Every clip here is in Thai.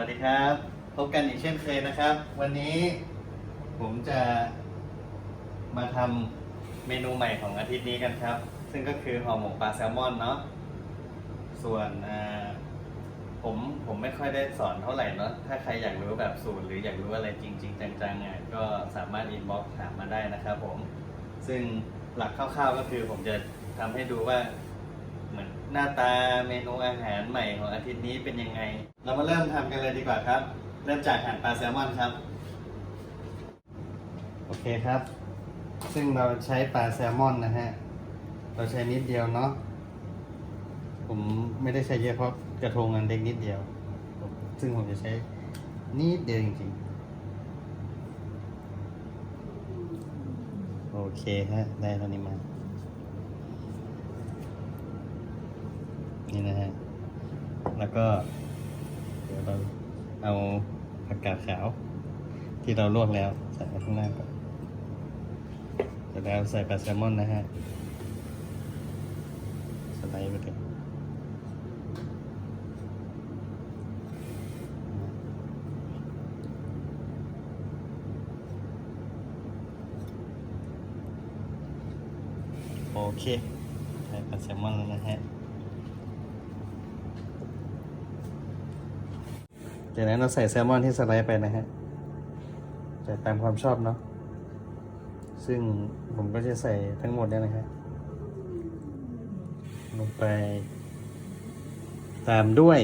วัสดีครับ พบกันอีกเช่นเคยนะครับ วันนี้ผมจะมาทำเมนูใหม่ของอาทิตย์นี้กันครับ ซึ่งก็คือห่อหมกปลาแซลมอนเนาะส่วนผมผมไม่ค่อยได้สอนเท่าไหร่เนาะถ้าใครอยากรู้แบบสูตรหรืออยากรู้อะไรจริง ๆ จังๆอะก็สามารถอินบ็อกซ์ถามมาได้นะครับผมซึ่งหลักคร่าวๆก็คือผมจะทำให้ดูว่า หนหน้าตาเมนูอาหารใหม่ของอาทิตย์นี้เป็นยังไง เรามาเริ่มทำกันเลยดีกว่าครับ เริ่มจากหั่นปลาแซลมอนครับ โอเคครับ ซึ่งเราใช้ปลาแซลมอนนะฮะ เราใช้นิดเดียวเนาะ ผมไม่ได้ใช้เยอะเพราะกระทงอันเล็กนิดเดียว ซึ่งผมจะใช้นิดเดียวจริงๆ โอเคฮะ ได้เท่านี้มา นี่นะฮะ แล้ว ก็เดี๋ยวเราเอาผักกาดขาว ที่เราลวกแล้วใส่ไว้ข้างหน้าก่อนเสร็จแล้วใส่ปลาแซลมอนนะฮะสไลด์ไปเลยโอเคใส่ปลาแซลมอนแล้วนะฮะ จากนั้นเราใส่แซลมอนที่สไลด์ไปนะฮะแต่ตามความชอบเนาะซึ่งผมก็จะใส่ทั้งหมดเนี่ยนะฮะลงไป ตามด้วย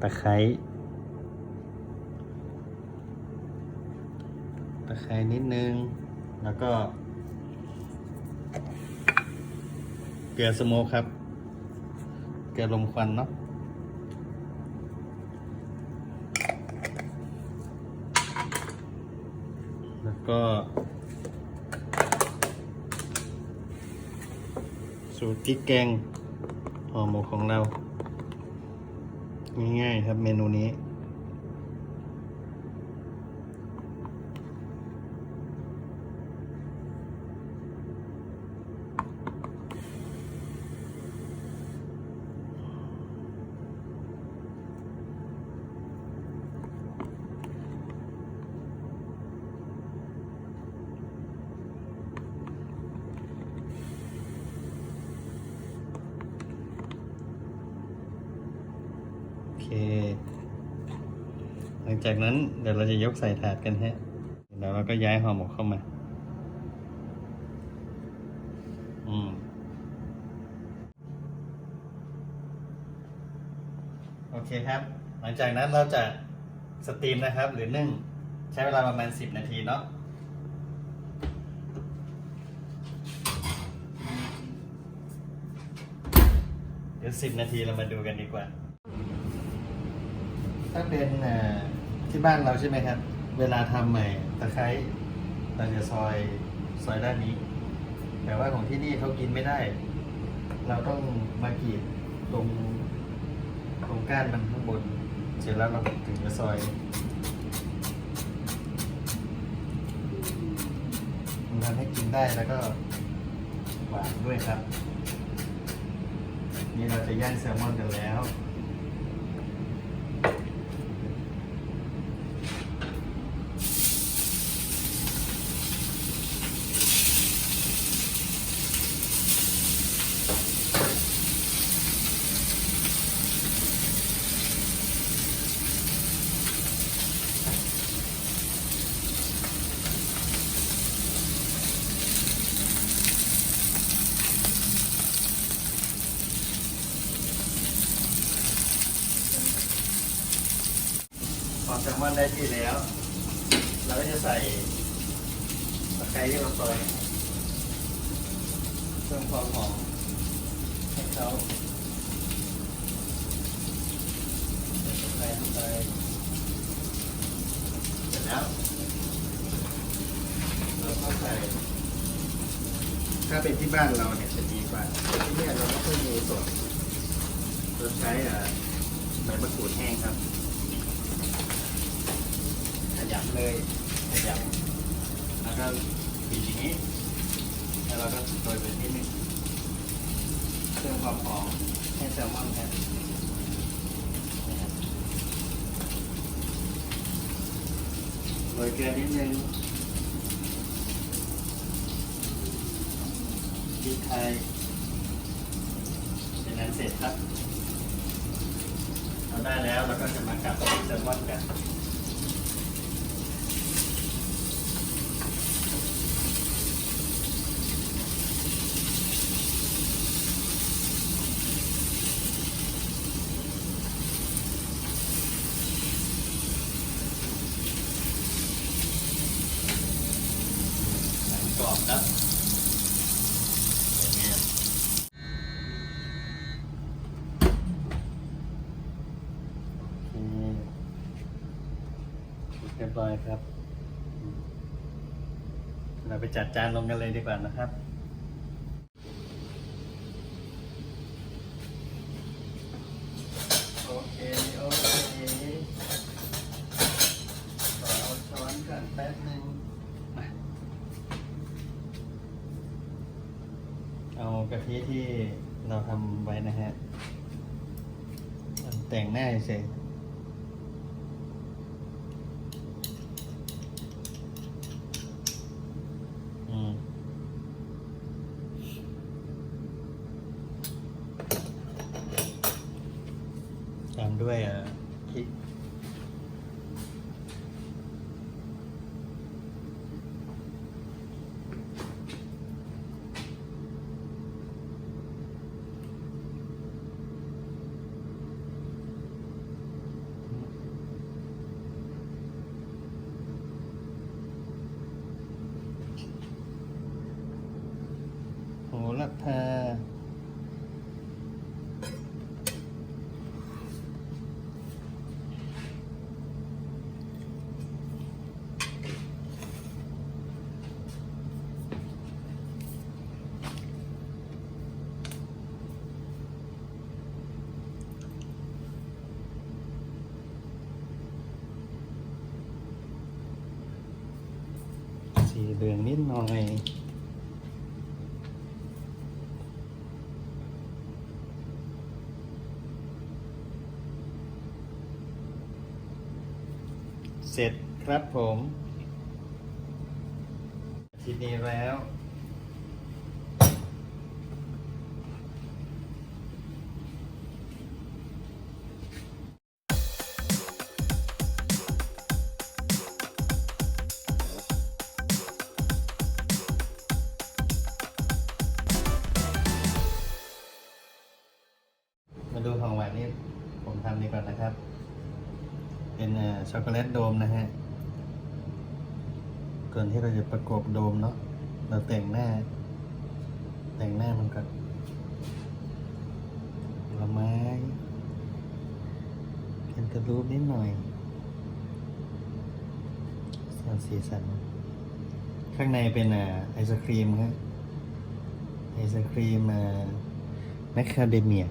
ตะไคร้ตะไคร้นิดนึง แล้วก็ เกลือสโมกครับ เกลือลมควันเนาะ ก็สูตรพริกแกงห่อหมกของเรา ง่ายๆครับเมนูนี้ หลังจากนั้นเดี๋ยวเราจะยกใส่ถาดกันฮะแล้วเราก็ย้ายห่อหมกเข้ามา อืมโอเคครับ หลังจากนั้นเราจะสตรีมนะครับ หรือนึ่งใช้เวลาประมาณ 10 นาทีเนาะเดี๋ยว 10 นาทีเรามาดูกันดีกว่า ถ้าเป็นอ่อ ที่บ้านเราใช่ไหมครับ เวลาทำใหม่ตะไคร้เราจะซอยซอยด้านนี้ แต่ว่าของที่นี่เขากินไม่ได้ เราต้องมากรีดตรงตรงก้านมันข้างบน เสร็จแล้วเราถึงจะซอย มันทำให้กินได้แล้วก็หวานด้วยครับ นี่เราจะย่างแซลมอนกันแล้ว พอแซลมอนได้ที่แล้ว เราก็จะใส่ตะไคร้ที่เราซอยเพิ่มความหอมให้เขาใส่ตะไคร้ลงไปเสร็จแล้วเราก็ใส่ถ้าเป็นที่บ้านเราเนี่ยจะดีกว่าแต่ที่นี่เราไม่ค่อยมีสดเราใช้ใบมะกรูดแห้งครับ บเลยขยับแล้วก็ปีนี้ แล้วเราก็โดยเป็นิดนึงเพิ่มความหอมให้แซลมอนครับโรยเกลือนิดนึงพริกไทยเป็นนั้นเสร็จครับเราได้แล้วเราก็จะมากลับแซลมอนกัน รียบร้อยครับอืมเราไปจัดจานลงกันเลยดีกว่านะครับโอเคโอเคขอเอาช้อนก่อนแป๊บนึงมาเอากะทิที่เราทำไว้นะฮะมันแต่งหน้าเฉยอืมตามด้วยอะพริกโหระพา สีเหลืองนิดหน่อยเสร็จครับผมทีนี้แล้ว ช็อกโกแลตโดมนะฮะก่อนที่เราจะประกบโดมเนาะเราแต่งหน้า แต่งหน้ามันก่อนผลไม้แคนตาลูปนิดหน่อยสร้างสีสัน ข้างในเป็นอ่าไอศครีมครับไอศครีมอ่าแมคคาเดเมีย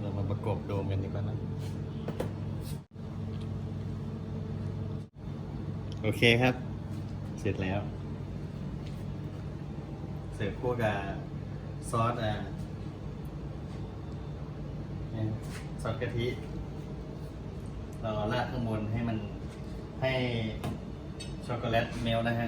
เรามาประกบโดมกันดีกว่านะโอเคครับ เสร็จแล้ว เสิร์ฟคู่กับซอสอะซอสกะทิ เราราดข้างบนให้มันให้ช็อกโกแลตเมลนะฮะ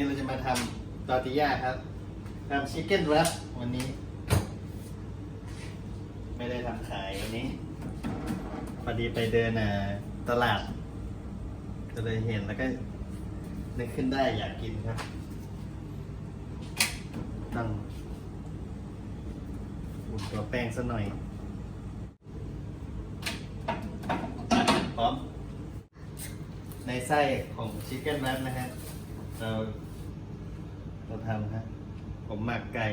นี่เราจะมาทำตอติย่าครับทำชิคเก้นรัปวันนี้ ไม่ได้ทำขายวันนี้ พอดีไปเดินตลาด ก็เลยเห็นแล้วก็นึกขึ้นได้อยากกินครับต้องอุ่นตัวแป้งสักหน่อยพร้อมในไส้ของชิคเก้นแรปนะฮะเรา เราทำฮะผมหมักไก่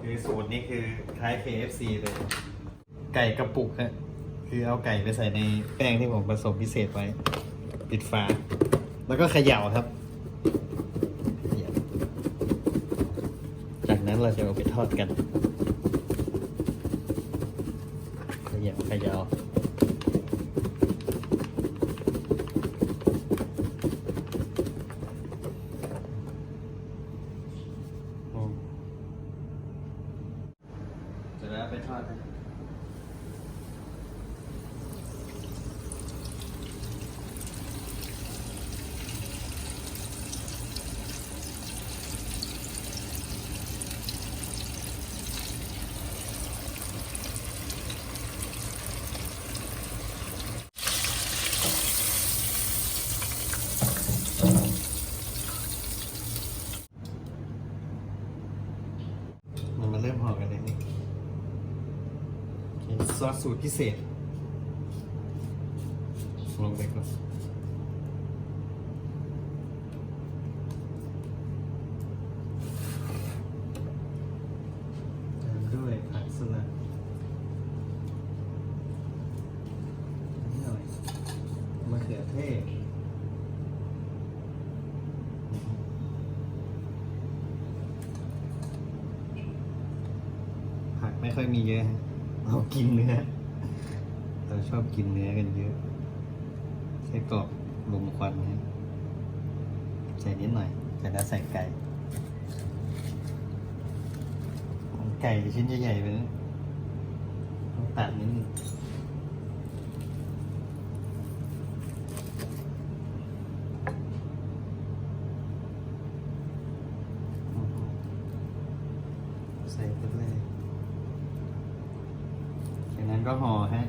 คือสูตรนี้คือคล้าย KFC เลย ไก่กระปุกฮะคือเอาไก่ไปใส่ในแป้งที่ผมผสมพิเศษไว้ ปิดฝา แล้วก็เขย่าครับเขย่าจากนั้นเราจะเอาไปทอดกัน เขย่าเขย่าอืมเสร็จแล้วไปทอดนะ มันมาเริ่มห่อกันเลยนี่โอเค ซอสสูตรพิเศษลงไปก่อนด้วยผักสลัดนิดหน่อยมะเขือเทศผักไม่ค่อยมีเยอะ เรากินเนื้อ เราชอบกินเนื้อกันเยอะใส้กรอบลมควันนะใส่นิดหน่อยแต่จแล้วใส่ไก่ไก่ชิ้นใหญ่ๆไปนะต้องตัดนิดนึงอือฮึใส่ไปเลยจากนั้นก็ห่อฮะ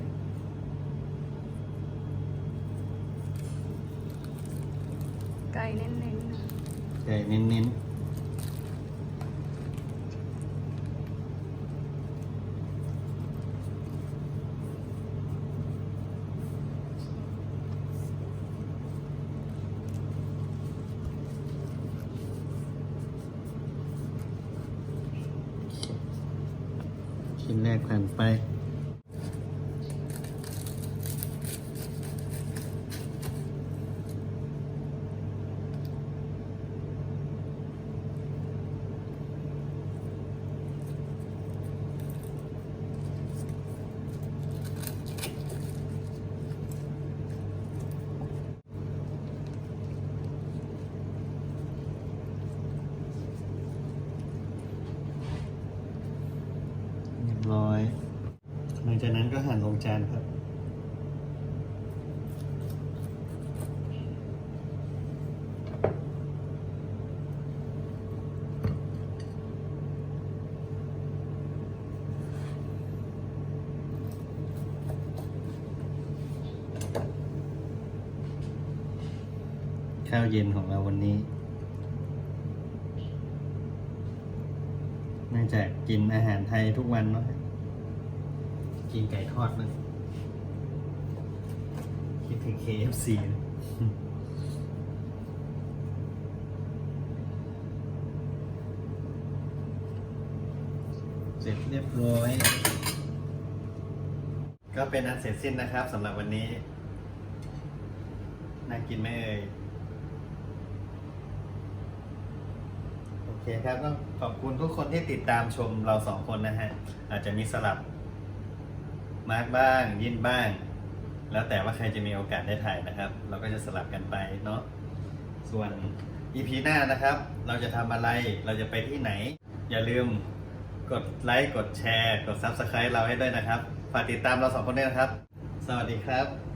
ไก่เน้นๆนะ ใช่เน้นๆชิ้นแรกผ่านไป เรียบร้อย หลังจากนั้นก็หั่นลงจานครับ ข้าวเย็นของเราวันนี้เนื่องจากกินอาหารไทยทุกวันเนาะกินไก่ทอดมันคิดถึง KFC นะเสร็จเรียบร้อย ก็เป็นอันเสร็จสิ้นนะครับสำหรับวันนี้ น่ากินไหมเอ่ย โอ เคครับต้องขอบคุณทุกคนที่ติดตามชมเราสองคนนะฮะ อาจจะมีสลับ มาร์กบ้าง ยินบ้าง แล้วแต่ว่าใครจะมีโอกาสได้ถ่ายนะครับ เราก็จะสลับกันไปเนาะส่วน EP หน้านะครับ เราจะทำอะไรเราจะไปที่ไหน อย่าลืมกดไลค์กดแชร์ กด Subscribe เราให้ด้วยนะครับฝากติดตามเราสองคนด้วยนะครับ สวัสดีครับ